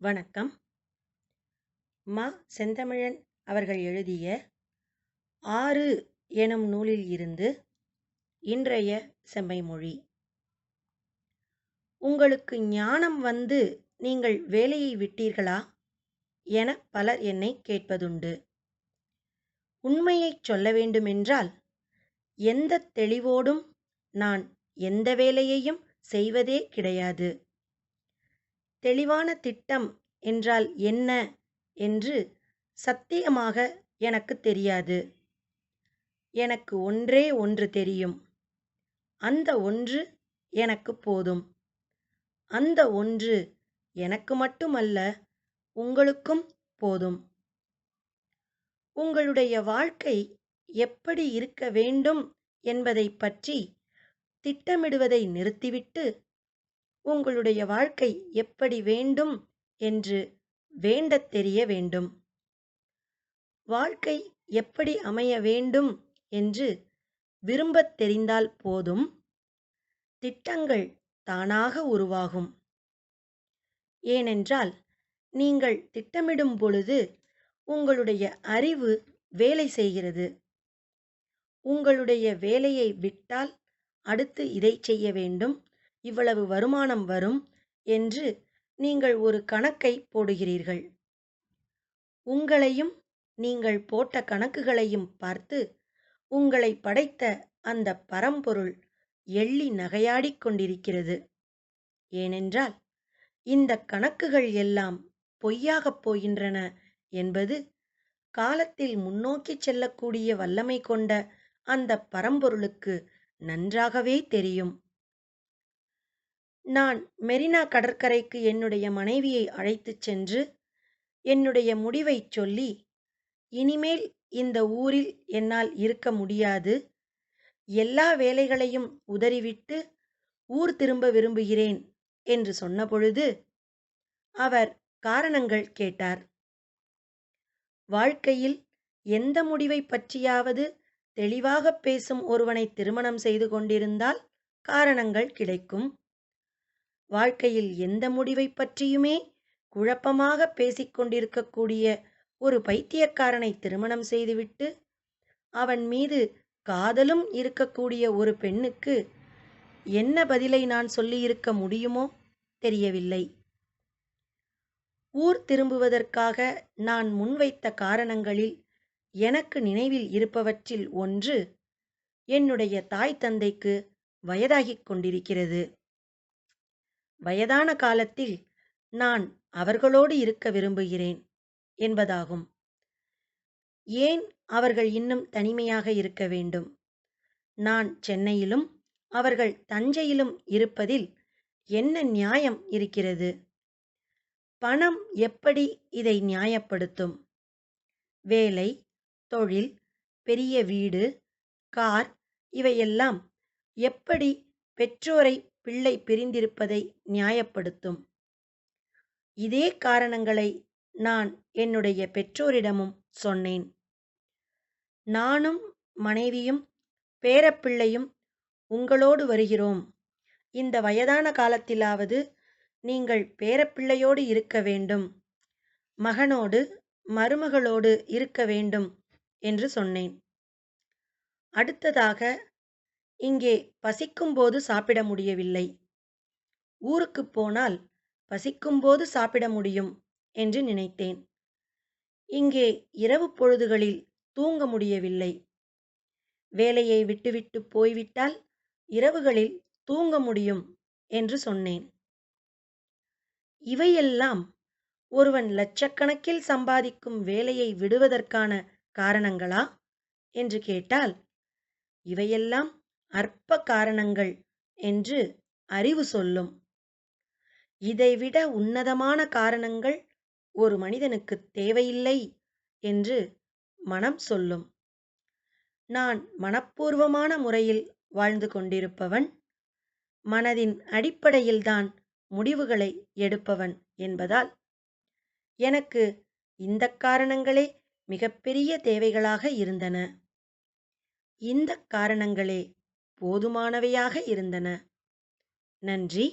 வணக்கம். மா செந்தமிழன் அவர்கள் எழுதிய ஆறு எனும் நூலில் இருந்து இன்றைய செம்மைமொழி உங்களுக்கு ஞானம் வந்து நீங்கள் வேலையை விட்டீர்களா? என பலர் என்னை கேட்பதுண்டு. உண்மையைச் சொல்ல வேண்டுமென்றால் எந்த தெளிவோடும் நான் எந்த வேலையையும் செய்வதே கிடையாது. தெளிவான திட்டம் என்றால் என்ன என்று சத்தியமாக எனக்கு தெரியாது. எனக்கு ஒன்றே ஒன்று தெரியும். அந்த ஒன்று எனக்கு போதும். அந்த ஒன்று எனக்கு மட்டுமல்ல உங்களுக்கும் போதும். உங்களுடைய வாழ்க்கை எப்படி இருக்க வேண்டும் என்பதைப் பற்றி திட்டமிடுவதை நிறுத்திவிட்டு உங்களுடைய வாழ்க்கை எப்படி வேண்டும் என்று வேண்டத் தெரிய வேண்டும். வாழ்க்கை எப்படி அமைய வேண்டும் என்று விரும்பத் தெரிந்தால் போதும். திட்டங்கள் தானாக உருவாகும். ஏனென்றால் நீங்கள் திட்டமிடும் பொழுது உங்களுடைய அறிவு வேலை செய்கிறது. உங்களுடைய வேலையை விட்டால் அடுத்து இதை செய்ய வேண்டும். இவ்வளவு வருமானம் வரும் என்று நீங்கள் ஒரு கணக்கை போடுகிறீர்கள். உங்களையும் நீங்கள் போட்ட கணக்குகளையும் பார்த்து உங்களை படைத்த அந்த பரம்பொருள் எள்ளி நகையாடிக் கொண்டிருக்கிறது. ஏனென்றால் இந்த கணக்குகள் எல்லாம் பொய்யாகப் போகின்றன என்பது காலத்தில் முன்னோக்கி செல்லக்கூடிய வல்லமை கொண்ட அந்த பரம்பொருளுக்கு நன்றாகவே தெரியும். நான் மெரினா கடற்கரைக்கு என்னுடைய மனைவியை அழைத்துச் சென்று என்னுடைய முடிவைச் சொல்லி இனிமேல் இந்த ஊரில் என்னால் இருக்க முடியாது. எல்லா வேலைகளையும் உதறிவிட்டு ஊர் திரும்ப விரும்புகிறேன் என்று சொன்னபொழுது அவர் காரணங்கள் கேட்டார். வாழ்க்கையில் எந்த முடிவை பற்றியாவது தெளிவாக பேசும் ஒருவனை திருமணம் செய்து கொண்டிருந்தால் காரணங்கள் கிடைக்கும். வாழ்க்கையில் எந்த முடிவை பற்றியுமே குழப்பமாக பேசிக்கொண்டிருக்கக்கூடிய ஒரு பைத்தியக்காரனை திருமணம் செய்துவிட்டு அவன் மீது காதலும் இருக்கக்கூடிய ஒரு பெண்ணுக்கு என்ன பதிலை நான் சொல்லியிருக்க முடியுமோ தெரியவில்லை. ஊர் திரும்புவதற்காக நான் முன்வைத்த காரணங்களில் எனக்கு நினைவில் இருப்பவற்றில் ஒன்று என்னுடைய தாய் தந்தைக்கு வயதாகிக் கொண்டிருக்கிறது. வயதான காலத்தில் நான் அவர்களோடு இருக்க விரும்புகிறேன் என்பதாகும். ஏன் அவர்கள் இன்னும் தனிமையாக இருக்க வேண்டும்? நான் சென்னையிலும் அவர்கள் தஞ்சையிலும் இருப்பதில் என்ன நியாயம் இருக்கிறது? பணம் எப்படி இதை நியாயப்படுத்தும்? வேலை தொழில் பெரிய வீடு கார் இவையெல்லாம் எப்படி பெற்றோரை பிள்ளை பிரிந்திருப்பதை நியாயப்படுத்தும். இதே காரணங்களை நான் என்னுடைய பெற்றோரிடமும் சொன்னேன். நானும் மனைவியும் பேரப்பிள்ளையும் உங்களோடு வருகிறோம். இந்த வயதான காலத்திலாவது நீங்கள் பேரப்பிள்ளையோடு இருக்க வேண்டும். மகனோடு மருமகளோடு இருக்க வேண்டும் என்று சொன்னேன். அடுத்ததாக இங்கே பசிக்கும்போது சாப்பிட முடியவில்லை. ஊருக்கு போனால் பசிக்கும்போது சாப்பிட முடியும் என்று நினைத்தேன். இங்கே இரவு பொழுதுகளில் தூங்க முடியவில்லை. வேலையை விட்டுவிட்டு போய்விட்டால் இரவுகளில் தூங்க முடியும் என்று சொன்னேன். இவையெல்லாம் ஒருவன் லட்சக்கணக்கில் சம்பாதிக்கும் வேலையை விடுவதற்கான காரணங்களா? என்று கேட்டால் இவையெல்லாம் அற்ப காரணங்கள் என்று அறிவு சொல்லும். இதைவிட உன்னதமான காரணங்கள் ஒரு மனிதனுக்கு தேவையில்லை என்று மனம் சொல்லும். நான் மனப்பூர்வமான முறையில் வாழ்ந்து கொண்டிருப்பவன் மனதின் அடிப்படையில்தான் முடிவுகளை எடுப்பவன் என்பதால் எனக்கு இந்த காரணங்களே மிகப்பெரிய தேவைகளாக இருந்தன. இந்த காரணங்களே போதுமானவையாக இருந்தன. நன்றி.